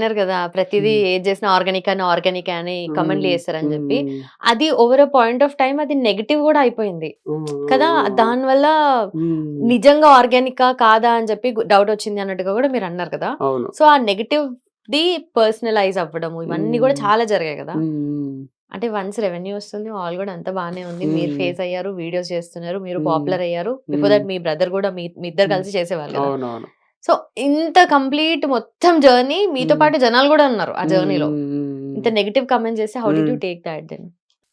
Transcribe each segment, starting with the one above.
అన్నారు కదా ప్రతిదీ. ఏది చేసినా ఆర్గానిక్ అని ఆర్గానిక్ అని కమెంట్లు. చేస్తారని చెప్పి. అది ఓవర్ పాయింట్ ఆఫ్ టైం అది నెగిటివ్ కూడా అయిపోయింది. కదా దాని వల్ల. నిజంగా ఆర్గానిక్ కాదా అని చెప్పి డౌట్ వచ్చింది అన్నట్టుగా కూడా మీరు అన్నారు కదా సో ఆ నెగిటివ్ ది పర్సనలైజ్ అవ్వడం ఇవన్నీ కూడా. చాలా జరిగాయి కదా. అంటే వన్స్ రెవెన్యూ వస్తుంది ఆల్ కూడా అంత బాగానే ఉంది మీరు. ఫేస్ అయ్యారు వీడియోస్ చేస్తున్నారు మీరు. పాపులర్ అయ్యారు బిఫోర్ దట్ మీ బ్రదర్ కూడా మీ ఇద్దరు. కలిసి చేసేవాళ్ళు సో ఇంత కంప్లీట్ మొత్తం జర్నీ మీతో. పాటు జనాలు కూడా ఉన్నారు ఆ జర్నీలో. ఇంత నెగిటివ్ కమెంట్ చేస్తే how do you. Take that then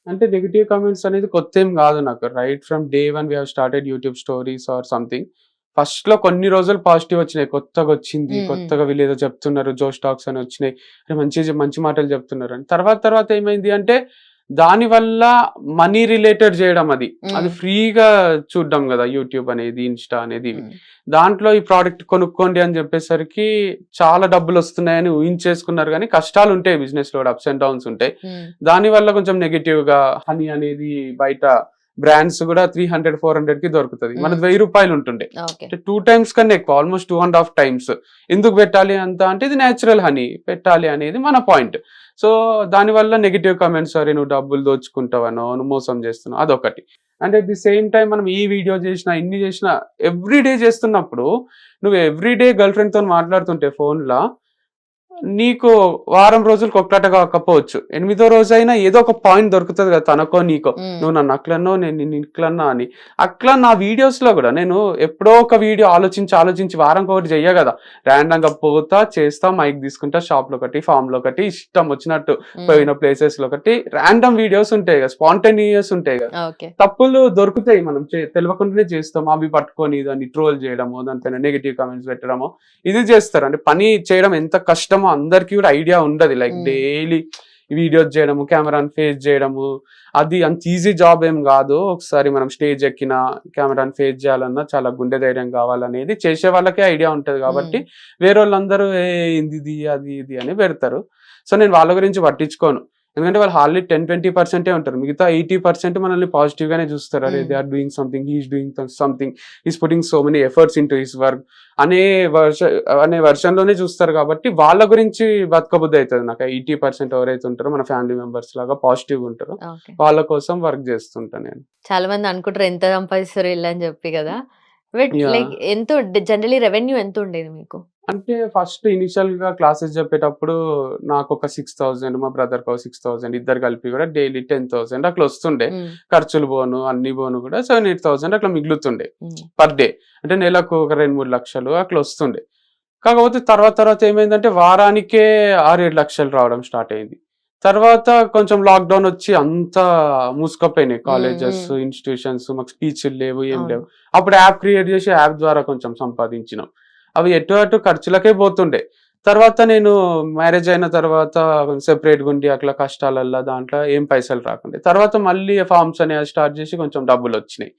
అంటే నెగిటివ్ కామెంట్స్ అనేది కొత్త ఏం కాదు నాకు right from day one we started YouTube stories or something ఫస్ట్లో కొన్ని రోజులు పాజిటివ్ వచ్చినాయి కొత్తగా వచ్చింది. కొత్తగా వీళ్ళు ఏదో చెప్తున్నారు జో స్టాక్స్ అని వచ్చినాయి మంచి మంచి మాటలు చెప్తున్నారు అని తర్వాత తర్వాత ఏమైంది అంటే దాని వల్ల మనీ రిలేటెడ్ చేయడం అది. అది ఫ్రీగా చూడడం కదా యూట్యూబ్ అనేది ఇన్స్టా అనేది ఇవి. దాంట్లో ఈ ప్రోడక్ట్ కొనుక్కోండి అని చెప్పేసరికి చాలా డబ్బులు వస్తున్నాయని ఊహించేసుకున్నారు కానీ కష్టాలు ఉంటాయి బిజినెస్లో అప్స్ అండ్ డౌన్స్ ఉంటాయి. దాని వల్ల కొంచెం నెగిటివ్గా హనీ అనేది బయట బ్రాండ్స్ కూడా త్రీ హండ్రెడ్ ఫోర్ హండ్రెడ్కి దొరుకుతుంది. మ్మ్. వెయ్యి రూపాయలు ఉంటుండే. అంటే టూ టైమ్స్ కన్నా ఎక్కువ almost two and half times. ఎందుకు పెట్టాలి అంత అంటే ఇది నేచురల్ హనీ పెట్టాలి అనేది మన పాయింట్. సో దానివల్ల నెగిటివ్ కమెంట్స్ సరే నువ్వు డబ్బులు దోచుకుంటావనో నువ్వు మోసం చేస్తున్నావు అదొకటి. And at the same time మనం ఈ వీడియో చేసినా ఇన్ని చేసినా ఎవ్రీ డే చేస్తున్నప్పుడు నువ్వు ఎవ్రీ డే గర్ల్ ఫ్రెండ్తో మాట్లాడుతుంటే phone లా నీకు వారం రోజులకు ఒక్కట కాకపోవచ్చు. ఎనిమిదో రోజైనా ఏదో ఒక పాయింట్ దొరుకుతుంది కదా తనకో నీకో. నువ్వు నన్ను అట్లన్నో నేను నిన్ను ఇట్లన్నా అని. అట్లా నా వీడియోస్లో కూడా నేను ఎప్పుడో ఒక వీడియో ఆలోచించి ఆలోచించి వారం ఒకటి చెయ్య కదా. ర్యాండమ్గా పోతా చేస్తా మైక్ తీసుకుంటా షాప్లో ఒకటి ఫామ్లో ఒకటి ఇష్టం వచ్చినట్టు పోయిన ప్లేసెస్లో ఒకటి. ర్యాండమ్ వీడియోస్ ఉంటాయి కదా స్పాంటేనియస్ ఉంటాయి కదా. తప్పులు దొరుకుతాయి మనం తెలియకుండానే చేస్తాం. అవి పట్టుకొని దాన్ని ట్రోల్ చేయడము దానిపైన నెగిటివ్ కామెంట్స్ పెట్టడము. ఇది చేస్తారు. అంటే పని చేయడం ఎంత కష్టమో అందరికీ కూడా ఐడియా ఉండదు. లైక్. డైలీ వీడియోస్ చేయడము కెమెరాని ఫేస్ చేయడము. అది అంత ఈజీ జాబ్ ఏం కాదు. ఒకసారి మనం స్టేజ్ ఎక్కిన కెమెరాని ఫేస్ చేయాలన్నా చాలా గుండె ధైర్యం కావాలనేది చేసే వాళ్ళకే ఐడియా ఉంటది కాబట్టి వేరే వాళ్ళందరూ ఏ ఇది అది ఇది అని పెడతారు. సో నేను వాళ్ళ గురించి పట్టించుకోను. ఎందుకంటే వాళ్ళు హార్డ్లీ టెన్ ట్వంటీ పర్సెంటే ఉంటారు. మిగతా ఎయిటీ పర్సెంట్ మనల్ని పాజిటివ్ గానే చూస్తారు. అరే Mm. They are doing something he's doing something is putting so many efforts in to his work అనే వర్ష అనే version లోనే చూస్తారు కాబట్టి వాళ్ళ గురించి బతకబుద్ధి అవుతుంది. నాకు ఎయిటీ పర్సెంట్ ఎవరైతే ఉంటారో మన ఫ్యామిలీ మెంబర్స్ లాగా పాజిటివ్ ఉంటారో వాళ్ళ కోసం వర్క్ చేస్తుంటా నేను. చాలా మంది అనుకుంటారు ఎంత సంపాదిస్తారు అని చెప్పి కదా. లైక్ ఎంత జనరలీ రెవెన్యూ ఎంత ఉండేది మీకు? అంటే ఫస్ట్ ఇనిషియల్గా క్లాసెస్ చెప్పేటప్పుడు నాకు ఒక సిక్స్ థౌసండ్ మా బ్రదర్ ఒక సిక్స్ థౌసండ్ ఇద్దరు కలిపి కూడా డైలీ టెన్ థౌసండ్ అట్లా వస్తుండే. ఖర్చులు పోను అన్ని పోను కూడా సెవెన్ ఎయిట్ థౌసండ్ అట్లా మిగులుతుండే. పర్ డే అంటే నెలకు ఒక రెండు మూడు లక్షలు అట్లా వస్తుండే కాకపోతే తర్వాత తర్వాత ఏమైందంటే వారానికే ఆరు ఏడు లక్షలు రావడం స్టార్ట్ అయింది తర్వాత కొంచెం లాక్డౌన్ వచ్చి అంతా మూసుకపోయినాయి కాలేజెస్. ఇన్స్టిట్యూషన్స్ మాకు స్పీచ్లు లేవు ఏం. లేవు అప్పుడు యాప్ క్రియేట్ చేసి యాప్ ద్వారా కొంచెం సంపాదించినాం అవి ఎటు అటు ఖర్చులకే పోతుండే. తర్వాత నేను మ్యారేజ్ అయిన తర్వాత సెపరేట్ గుండి అట్లా కష్టాలల్లో దాంట్లో ఏం పైసలు రాకుండే. తర్వాత మళ్ళీ ఫార్మ్స్ అనేవి స్టార్ట్ చేసి కొంచెం డబ్బులు వచ్చినాయి.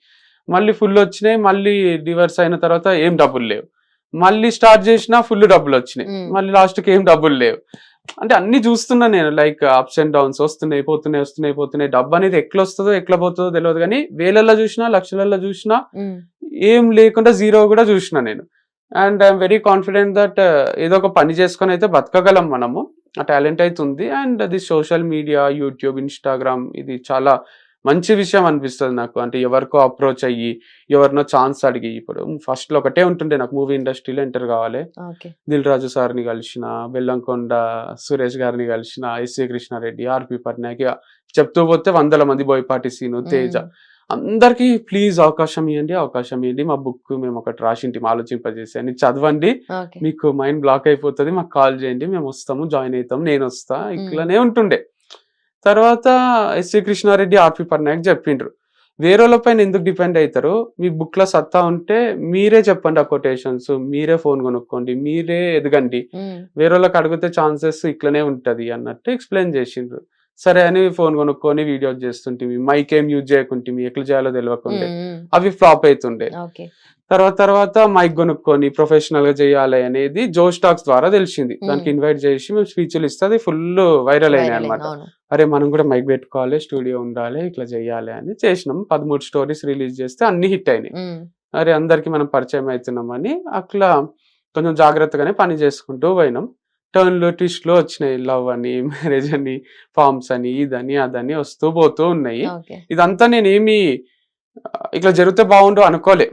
మళ్ళీ ఫుల్ వచ్చినాయి మళ్ళీ డివర్స్ అయిన తర్వాత ఏం డబ్బులు లేవు. మళ్ళీ స్టార్ట్ చేసినా ఫుల్ డబ్బులు వచ్చినాయి. మళ్ళీ లాస్ట్కి ఏం డబ్బులు లేవు. అంటే అన్ని చూస్తున్నా నేను లైక్ అప్స్ అండ్ డౌన్స్ వస్తున్నాయి పోతున్నాయి వస్తున్నాయి పోతున్నాయి. డబ్బు అనేది ఎట్లా వస్తుందో ఎట్లా పోతుందో తెలియదు కానీ వేలల్లో చూసినా లక్షలలో చూసినా. ఏం లేకుండా జీరో కూడా చూసిన నేను. And I'm very confident that ఏదో ఒక పని చేసుకొని అయితే బతకగలం మనము. ఆ టాలెంట్ అయితే ఉంది. అండ్ అది సోషల్ మీడియా యూట్యూబ్ ఇన్స్టాగ్రామ్ ఇది చాలా మంచి విషయం అనిపిస్తుంది నాకు. అంటే ఎవరికో అప్రోచ్ అయ్యి ఎవరినో ఛాన్స్ అడిగి ఇప్పుడు ఫస్ట్లో ఒకటే ఉంటుండే నాకు మూవీ ఇండస్ట్రీలో ఎంటర్ కావాలి. దిల్ రాజు సార్ని కలిసిన బెల్లంకొండ సురేష్ గారిని కలిసిన ఎస్సీ కృష్ణారెడ్డి ఆర్పి పట్నాయక్ చెప్తూ పోతే వందల మంది బోయపాటి సీను తేజ. అందరికి ప్లీజ్ అవకాశం ఇవ్వండి అవకాశం ఇవ్వండి మా బుక్ మేము ఒకటి రాసింటి ఆలోచింపజేసి అని చదవండి. మీకు మైండ్ బ్లాక్ అయిపోతుంది మాకు కాల్ చేయండి. మేము వస్తాము జాయిన్ అవుతాం నేను వస్తా ఇట్లానే ఉంటుండే. తర్వాత ఎస్సీ కృష్ణారెడ్డి ఆర్పి పట్నాయక్ చెప్పిండ్రు. వేరే వాళ్ళ పైన ఎందుకు డిపెండ్ అవుతారు మీ బుక్లో సత్తా ఉంటే మీరే చెప్పండి ఆ కొటేషన్స్ మీరే ఫోన్ కొనుక్కోండి మీరే ఎదగండి. మ్మ్. వేరే వాళ్ళకి అడిగితే ఛాన్సెస్ ఇట్లనే ఉంటది అన్నట్టు ఎక్స్ప్లెయిన్ చేసిండ్రు. సరే అని ఫోన్ కొనుక్కొని వీడియోస్ చేస్తుంటివి మైక్ ఏం యూజ్ చేయకుంటే ఎట్లా చేయాలో తెలియకుండే. అవి ఫ్లాప్ అవుతుండే తర్వాత తర్వాత మైక్ కొనుక్కొని ప్రొఫెషనల్గా చేయాలి అనేది జో స్టాక్స్ ద్వారా తెలిసింది. దానికి. ఇన్వైట్ చేసి మేము స్పీచ్లు ఇస్తే అది ఫుల్ వైరల్ అయినాయి అనమాట. అరే మనం కూడా మైక్ పెట్టుకోవాలి స్టూడియో ఉండాలి ఇట్లా చేయాలి అని చేసినాం. పదమూడు స్టోరీస్ రిలీజ్ చేస్తే అన్ని హిట్ అయినాయి. అరే అందరికి మనం పరిచయం అవుతున్నామని అట్లా కొంచెం జాగ్రత్తగానే పని చేసుకుంటూ పోయినాం. టర్న్లో ట్విస్ట్లో వచ్చినాయి. లవ్ అని మ్యారేజ్ అని ఫార్మ్స్ అని ఇదని అదని వస్తూ పోతూ ఉన్నాయి. ఇదంతా నేను ఏమి ఇట్లా జరిగితే బాగుండు అనుకోలే.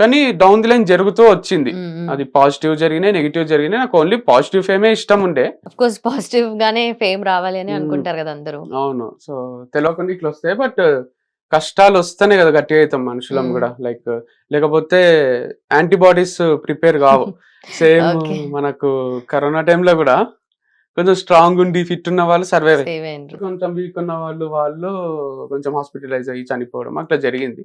కానీ డౌన్ ది లైన్ జరుగుతూ వచ్చింది. అది పాజిటివ్ జరిగినాయి నెగిటివ్ జరిగినాయి. నాకు ఓన్లీ పాజిటివ్ ఫేమే ఇష్టం ఉండే. కోర్స్ పాజిటివ్ గానే ఫేమ్ రావాలి అని. అనుకుంటారు కదా అందరూ. అవును. సో తెలియకుండా ఇట్లా వస్తాయి బట్ కష్టాలు వస్తేనే కదా గట్టిగా అవుతాం మనుషులం. కూడా. లైక్ లేకపోతే యాంటీబాడీస్ ప్రిపేర్ కావు. సేమ్. మనకు కరోనా టైంలో కూడా కొంచెం స్ట్రాంగ్ ఉండి ఫిట్ ఉన్న వాళ్ళు సర్వైవ్ కొంచెం వీక్ ఉన్న వాళ్ళు వాళ్ళు కొంచెం హాస్పిటలైజ్ అయ్యి చనిపోవడం అట్లా జరిగింది.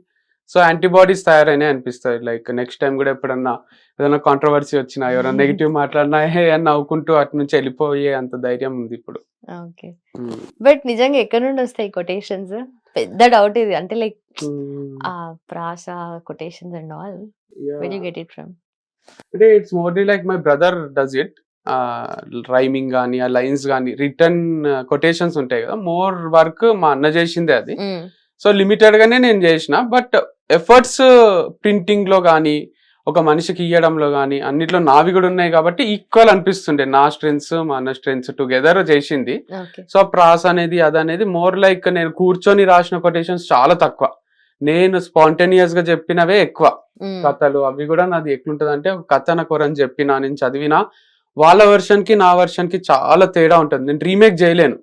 సో యాంటీబాడీస్ తయారైనాయి అనిపిస్తాయి లైక్ నెక్స్ట్ టైం కూడా ఎప్పుడన్నా ఏదైనా కాంట్రవర్సీ వచ్చినా ఎవరైనా నెగిటివ్ మాట్లాడినా హే అని నవ్వుకుంటూ అటు నుంచి వెళ్ళిపోయే అంత ధైర్యం ఉంది ఇప్పుడు. ఓకే. బట్ నిజంగా ఎక్కడ నుండి వస్తాయి కొటేషన్స్? పెద్ద డౌట్ ఇది. అంటే లైక్ ఆ ప్రాస quotations and all where you get it from అంటే it's mostly like my brother does it rhyming కానీ ఆ లైన్స్ కానీ రిటర్న్ కొటేషన్స్ ఉంటాయి కదా. మోర్ వర్క్ మా అన్న చేసిందే అది. సో లిమిటెడ్ గానే నేను చేసిన. బట్ ఎఫర్ట్స్ ప్రింటింగ్లో కానీ ఒక మనిషికి ఇవ్వడంలో కానీ అన్నిట్లో నావి కూడా ఉన్నాయి కాబట్టి ఈక్వల్ అనిపిస్తుండే. నా స్ట్రెంగ్స్ మా అన్న స్ట్రెంగ్స్ టుగెదర్ చేసింది సో ప్రాస్ అనేది అది అనేది మోర్ లైక్ నేను కూర్చొని రాసిన కొటేషన్స్ చాలా తక్కువ. నేను స్పాంటేనియస్గా చెప్పినవే ఎక్కువ. కథలు అవి కూడా నాది ఎట్లుంటది అంటే ఒక కథ నాకు చెప్పినా నేను చదివినా వాళ్ళ వెర్షన్కి నా వెర్షన్కి చాలా తేడా ఉంటుంది. నేను రీమేక్ చేయలేను.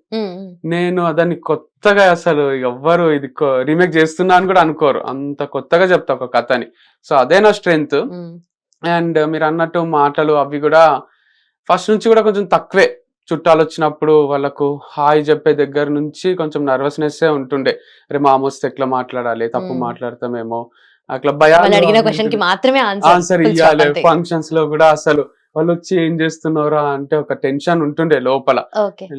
నేను దాన్ని కొత్తగా అసలు ఎవ్వరు ఇది రీమేక్ చేస్తున్నా అని కూడా అనుకోరు. అంత కొత్తగా చెప్తా ఒక కథని. సో అదే నా స్ట్రెంగ్త్ అండ్ మీరు అన్నట్టు మాటలు అవి కూడా ఫస్ట్ నుంచి కూడా కొంచెం తక్కువే. చుట్టాలు వచ్చినప్పుడు వాళ్ళకు హాయ్ చెప్పే దగ్గర నుంచి కొంచెం నర్వస్నెస్ ఉంటుండే. రే మామ వస్తే ఎట్లా మాట్లాడాలి? తప్పు. మాట్లాడతామేమో? అట్లా భయాలు ఆన్సర్ ఇవ్వాలి ఫంక్షన్స్లో కూడా అసలు వాళ్ళు వచ్చి ఏం చేస్తున్నారా అంటే ఒక టెన్షన్ ఉంటుండే లోపల.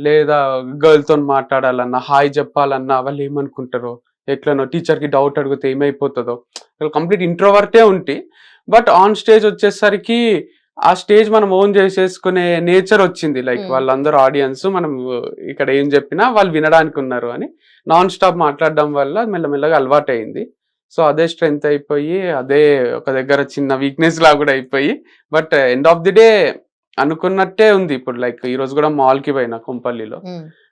లేదా గర్ల్తో మాట్లాడాలన్నా హాయ్ చెప్పాలన్నా వాళ్ళు ఏమనుకుంటారో ఎట్లనో టీచర్కి డౌట్ అడిగితే ఏమైపోతుందో. కంప్లీట్ ఇంట్రోవర్టే ఉంటి. బట్ ఆన్ స్టేజ్ వచ్చేసరికి ఆ స్టేజ్ మనం ఓన్ చేసేసుకునే నేచర్ వచ్చింది. లైక్. వాళ్ళందరూ ఆడియన్స్ మనం ఇక్కడ ఏం చెప్పినా వాళ్ళు వినడానికి ఉన్నారు అని. నాన్ స్టాప్ మాట్లాడడం వల్ల మెల్లమెల్లగా అలవాటు అయింది సో అదే స్ట్రెంగ్త్ అయిపోయి అదే ఒక దగ్గర చిన్న వీక్నెస్ లా కూడా అయిపోయి but end of the day అనుకున్నట్టే ఉంది ఇప్పుడు. లైక్ ఈ రోజు కూడా మాల్కి పోయినా కుంపల్లిలో.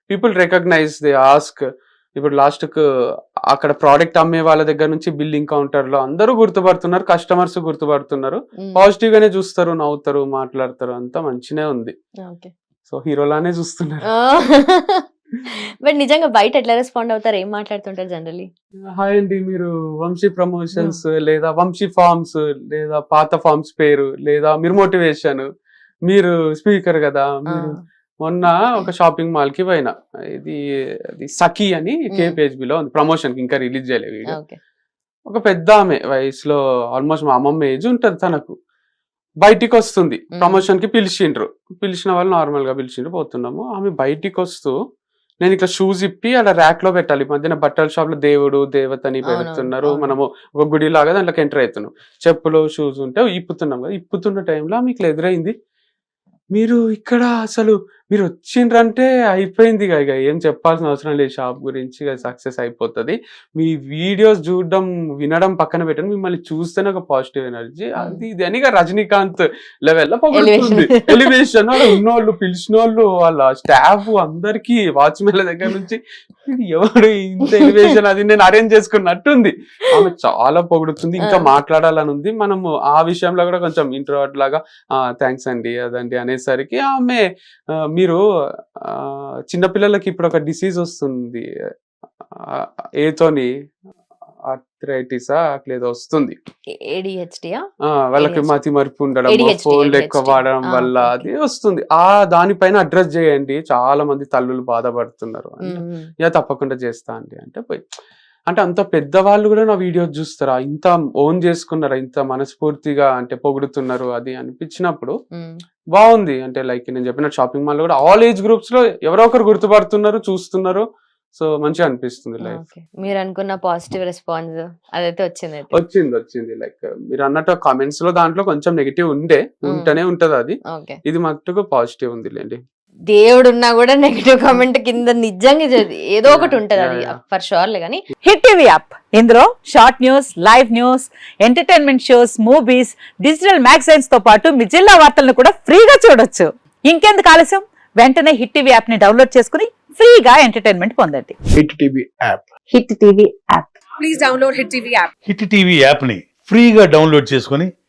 పీపుల్ రికగ్నైజ్ దే ఆస్క్ ఇప్పుడు లాస్ట్కు అక్కడ ప్రోడక్ట్ అమ్మే వాళ్ళ దగ్గర నుంచి బిల్లింగ్ కౌంటర్లో అందరూ గుర్తుపడుతున్నారు కస్టమర్స్ గుర్తుపడుతున్నారు. పాజిటివ్ గానే చూస్తారు నవ్వుతారు మాట్లాడతారు అంతా మంచినే ఉంది. సో హీరోలానే చూస్తున్నారు. బట్ నిజంగా బయట ఎట్లా రెస్పాండ్ అవుతారు? ఏం మాట్లాడుతుంటారు జనరలీ హాయ్ అండి మీరు వంశీ ప్రమోషన్స్ లేదా వంశీ ఫార్మ్స్ లేదా పాత ఫార్మ్స్ పేరు లేదా మీరు మోటివేషన్ మీరు స్పీకర్ కదా మీరు మొన్న ఒక షాపింగ్ మాల్కి పోయినా. ఇది అది సఖీ అని KPHB లో ఉంది. ప్రమోషన్కి ఇంకా రిలీజ్ చేయలేదు ఒక పెద్ద ఆమె వయసులో ఆల్మోస్ట్ మా అమ్మమ్మ ఏజ్ ఉంటది తనకు. బయటికి వస్తుంది. ప్రమోషన్కి పిలిచిండ్రు. పిలిచిన వాళ్ళు నార్మల్గా పిలిచిండ్రు పోతున్నాము. ఆమె బయటికి వస్తూ నేను ఇట్లా షూస్ ఇప్పి అలా ర్యాక్లో పెట్టాలి. మధ్యన బట్టల షాప్లో దేవుడు దేవతని పెడుతున్నారు. మనము ఒక గుడి లాగా దాంట్లోకి ఎంటర్ అవుతున్నాం. చెప్పులు షూస్ ఉంటే ఇప్పుతున్నాం కదా. ఇప్పుతున్న టైంలో మీకు ఎదురైంది. మీరు ఇక్కడ అసలు మీరు వచ్చిండ్రంటే అయిపోయింది ఇక ఏం చెప్పాల్సిన అవసరం లేదు. షాప్ గురించి సక్సెస్ అయిపోతుంది. మీ వీడియోస్ చూడడం వినడం పక్కన పెట్టండి. మిమ్మల్ని చూస్తేనే ఒక పాజిటివ్ ఎనర్జీ. అది ఇది అని ఇక రజనీకాంత్ లెవెల్లో పొగుడుతుంది. ఎలివేషన్ ఉన్నోళ్ళు పిలిచిన వాళ్ళు వాళ్ళ స్టాఫ్ అందరికి వాచ్మెన్ల దగ్గర నుంచి "వీడు ఎవడు ఇంత ఎలివేషన్ అది నేను అరేంజ్ చేసుకున్నట్టుంది. ఆమె చాలా పొగుడుతుంది. ఇంకా. మాట్లాడాలని ఉంది. మనము ఆ విషయంలో కూడా కొంచెం ఇంట్రోవర్ట్ లాగా థ్యాంక్స్ అండి అదండి అనేసరికి ఆమె మీరు చిన్నపిల్లలకి ఇప్పుడు ఒక డిసీజ్ వస్తుంది. ఏతోని ఆర్థరైటిసా అట్లేదో వస్తుంది. వాళ్ళకి. మతి మరుపు ఉండడం ఫోన్లు ఎక్కువ. వాడడం వల్ల అది వస్తుంది. ఆ దానిపైన అడ్రస్ చేయండి. చాలా మంది తల్లులు బాధపడుతున్నారు అంటే, యా తప్పకుండా చేస్తా అండి. అంటే పోయి అంటే అంత పెద్దవాళ్ళు కూడా నా వీడియోస్ చూస్తారా? ఇంత ఓన్ చేసుకున్నారా? ఇంత మనస్ఫూర్తిగా అంటే పొగుడుతున్నారు అది అనిపించినప్పుడు బాగుంది. అంటే లైక్ నేను చెప్పిన షాపింగ్ మాల్ కూడా ఆల్ ఏజ్ గ్రూప్స్లో ఎవరో ఒకరు గుర్తుపడుతున్నారు చూస్తున్నారు. సో మంచిగా అనిపిస్తుంది లైఫ్. ఓకే. మీరు అనుకున్న పాజిటివ్ రెస్పాన్స్ అదైతే వచ్చింది వచ్చింది వచ్చింది. లైక్ మీరు అన్నట్టు కామెంట్స్లో దాంట్లో కొంచెం నెగిటివ్ ఉండే ఉంటేనే ఉంటది అది. ఇది మట్టుకు పాజిటివ్ ఉంది లేండి దేవుడు ఉన్నా కూడా నెగిటివ్ కామెంట్ కింద నిజంగా ఏదో ఒకటి ఉంటది అది. ఫర్ షూర్లే కానీ హిట్ టీవీ యాప్ ఇందులో short news live news entertainment shows movies digital మ్యాగజైన్స్తో పాటు మీ జిల్లా వార్తలను కూడా ఫ్రీగా చూడొచ్చు. ఇంకెందుకు ఆలస్యం? వెంటనే హిట్ టీవీ యాప్ని డౌన్లోడ్ చేసుకుని ఫ్రీగా ఎంటర్టైన్మెంట్ పొందండి. Hit TV app Hit TV app please download Hit TV app. Hit TV యాప్ని ఫ్రీగా డౌన్లోడ్ చేసుకొని